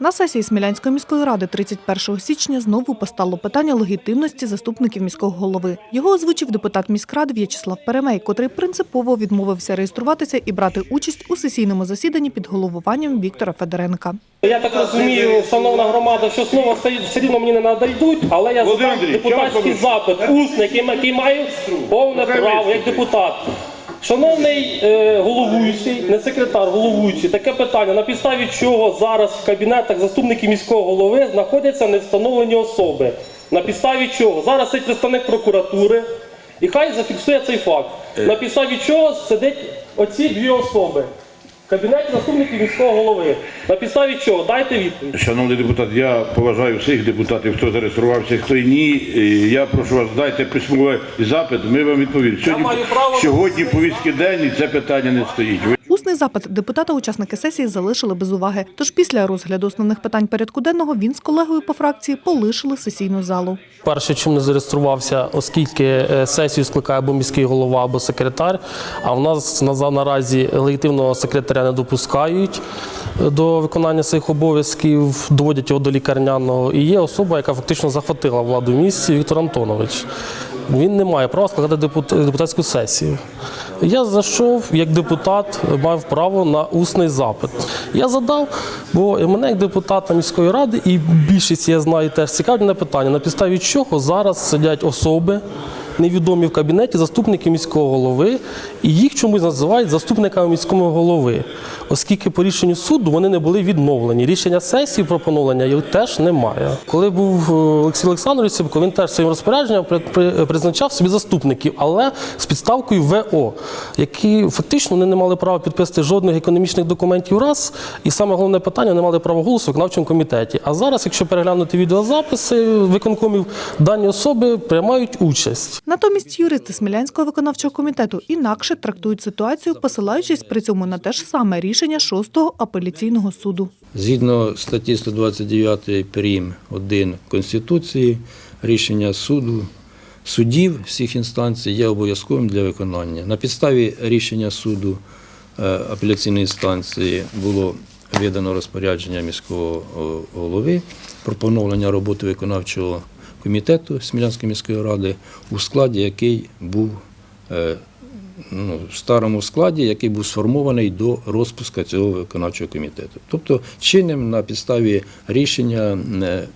На сесії Смілянської міської ради 31 січня знову постало питання легітимності заступників міського голови. Його озвучив депутат міськради В'ячеслав Перемей, котрий принципово відмовився реєструватися і брати участь у сесійному засіданні під головуванням Віктора Федоренка. Я так розумію, шановна громада, що слово все рівно мені не надійдуть, але я задам депутатський запит, усний, який, який маю повне право як депутат. Шановний е, головуючий, не секретар, головуючий, таке питання, на підставі чого зараз в кабінетах заступників міського голови знаходяться невстановлені особи. На підставі чого? Зараз цей представник прокуратури, і хай зафіксує цей факт. На підставі чого сидять оці дві особи. В кабінеті заступників міського голови. На підставі чого? Дайте відповідь. Шановний депутат, я поважаю всіх депутатів, хто зареєструвався, хто ні. І Я прошу вас, дайте письмовий запит, ми вам відповімо. Сьогодні, маю право на сьогодні повістки день і це питання не стоїть. Ви- Усний запит депутата учасники сесії залишили без уваги. Тож після розгляду основних питань порядку денного він з колегою по фракції полишили сесійну залу. Перше, чим не зареєструвався, оскільки е, сесію скликає або міський голова, або секретар. А в нас на наразі легітимного секретаря не допускають е, до виконання своїх обов'язків, доводять його до лікарняного. І є особа, яка фактично захватила владу в місті Віктор Антонович. Він не має права складати депут- депутатську сесію. Я зайшов як депутат, мав право на усний запит. Я задав, бо мене як депутата міської ради, і більшість я знаю теж цікаві на питання, на підставі чого зараз сидять особи. Невідомі в кабінеті заступники міського голови, і їх чомусь називають заступниками міського голови, оскільки по рішенню суду вони не були відновлені. Рішення сесії про поновлення їх теж немає. Коли був е, Олексій Олександрович Сибко, він теж своїм розпорядженням при- при- призначав собі заступників, але з підставкою ВО, які фактично вони не мали права підписати жодних економічних документів раз. І саме головне питання не мали права голосу в виконавчому комітеті. А зараз, якщо переглянути відеозаписи виконкомів, дані особи приймають участь. Натомість юристи Смілянського виконавчого комітету інакше трактують ситуацію, посилаючись при цьому на те ж саме рішення 6-го апеляційного суду. Згідно статті 129 прим. 1 Конституції, рішення суду, судів всіх інстанцій є обов'язковим для виконання. На підставі рішення суду е, апеляційної інстанції було видано розпорядження міського голови про поновлення роботи виконавчого комітету Смілянської міської ради у складі, який був е, ну, в старому складі, який був сформований до розпуска цього виконавчого комітету. Тобто чинним на підставі рішення е,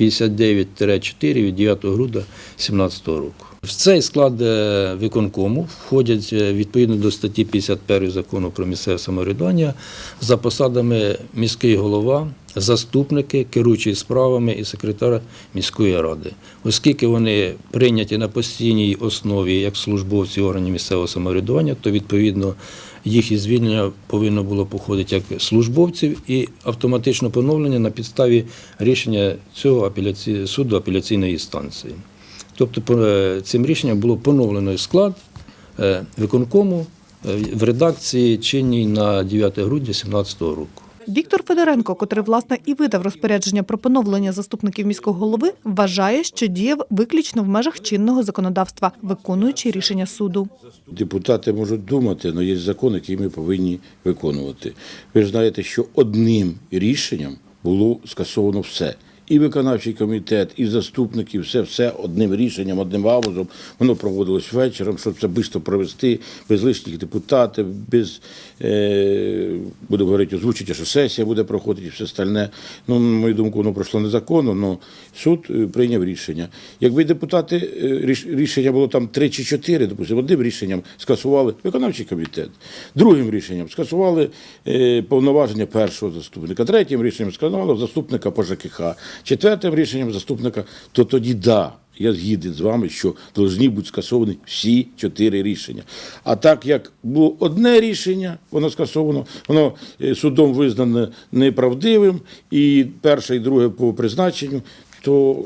59-4 від 9 грудня 2017 року. В цей склад е, виконкому входять е, відповідно до статті 51 закону про місцеве самоврядування за посадами міський голова, заступники, керуючі справами і секретар міської ради. Оскільки вони прийняті на постійній основі як службовці органів місцевого самоврядування, то відповідно їх звільнення повинно було походити як службовців і автоматично поновлення на підставі рішення цього суду апеляційної інстанції. Тобто по- е, цим рішенням було поновлено склад е, виконкому е, в редакції чинній на 9 грудня 2017 року. Віктор Федоренко, котрий власне і видав розпорядження про поновлення заступників міського голови, вважає, що діяв виключно в межах чинного законодавства, виконуючи рішення суду. Депутати можуть думати, але є закон, який ми повинні виконувати. Ви ж знаєте, що одним рішенням було скасовано все. І виконавчий комітет, і заступники, все, все одним рішенням, одним авозом. Воно проводилось вечором, щоб це швидко провести, без лишніх депутатів, без е, будемо говорити, озвучити, що сесія буде проходити і все остальне. Ну, на мою думку, воно пройшло незаконно, але суд е, прийняв рішення. Якби депутати е, рішення було там три чи чотири, допустимо, одним рішенням скасували виконавчий комітет, другим рішенням скасували е, повноваження першого заступника, третім рішенням скасували заступника по ЖКХ, четвертим рішенням заступника, то тоді да. Я згідний з вами, що повинні бути скасовані всі чотири рішення. А так як було одне рішення, воно скасовано, воно е, судом визнане неправдивим, і перше, і друге по призначенню, то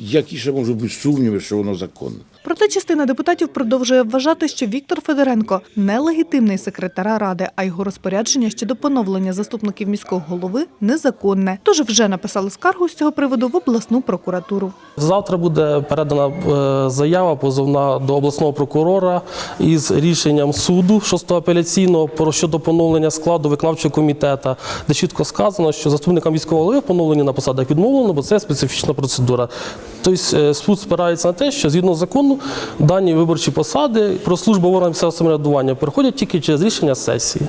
які ще можуть бути сумніви, що воно законне? Проте частина депутатів продовжує вважати, що Віктор Федоренко нелегітимний секретаря ради, а його розпорядження щодо поновлення заступників міського голови незаконне. Тож вже написали скаргу з цього приводу в обласну прокуратуру. Завтра буде передана е, заява позовна до обласного прокурора із рішенням суду 6 апеляційного про щодо поновлення складу виконавчого комітету, де чітко сказано, що заступникам міського голови в поновленні на посадах відмовлено, бо це специфічна процедура. Тобто е, суд спирається на те, що згідно закону дані виборчі посади про службу органів місцевого самоврядування переходять тільки через рішення сесії.